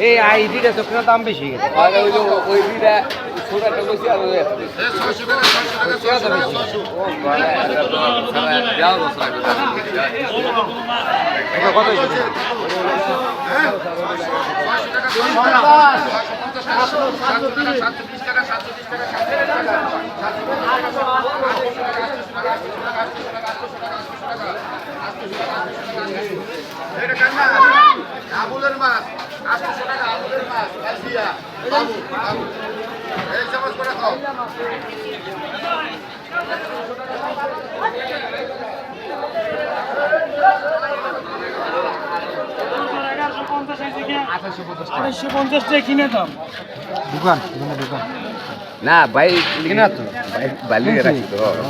এই আইডিটা তো কোনো দাম বেশি গেছে আর ওই যে ওই দিটা ছোটটা আর যাও কত আবুলের মাছ আটশো টাকা আবুলের মাছ কালসিয়া বাবু বাবু এই চামচ করে খাও আড়াইশো পঞ্চাশ টাকা কিনে দাম দোকান দোকান না ভাই কিনা তো। ভাই বালি রাখি তো।